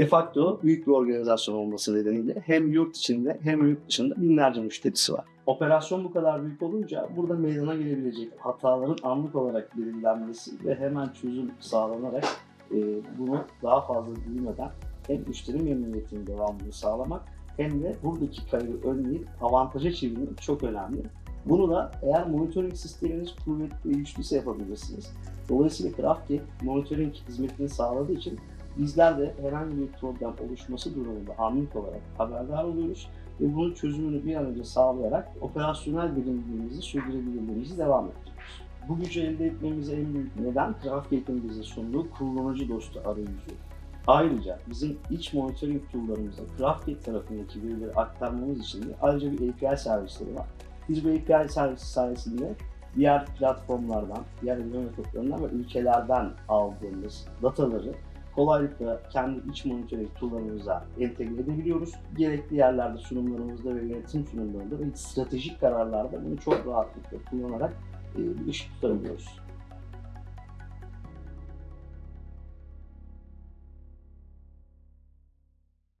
De facto büyük bir organizasyon olması nedeniyle hem yurt içinde hem yurt dışında binlerce müşterisi var. Operasyon bu kadar büyük olunca burada meydana gelebilecek hataların anlık olarak belirlenmesi ve hemen çözüm sağlanarak e, bunu daha fazla büyümeden hem müşteri memnuniyetinin devamını sağlamak hem de buradaki kaybı önleyip avantaja çevirmek çok önemli. Bunu da eğer monitoring sisteminiz kuvvetli ve güçlüyse yapabilirsiniz. Dolayısıyla Craftgate monitoring hizmetini sağladığı için bizler de herhangi bir problem oluşması durumunda anlık olarak haberdar oluyoruz ve bunun çözümünü bir an önce sağlayarak operasyonel bilindiğimizi sürdürebilirliğimizi devam ettiriyoruz. Bu gücü elde etmemize en büyük neden Craftgate'in bize sunduğu kullanıcı dostu arayüzü. Ayrıca bizim iç monitoring tool'larımıza Craftgate tarafındaki verileri aktarmamız için de ayrıca bir API servisleri var. Biz bu API servisi sayesinde diğer platformlardan, diğer metotlarından ve ülkelerden aldığımız dataları kolaylıkla kendi iç monitoring tool'larımıza entegre edebiliyoruz. Gerekli yerlerde sunumlarımızda ve yönetim sunumlarında ve stratejik kararlarda bunu çok rahatlıkla kullanarak e, ışık tutabiliyoruz.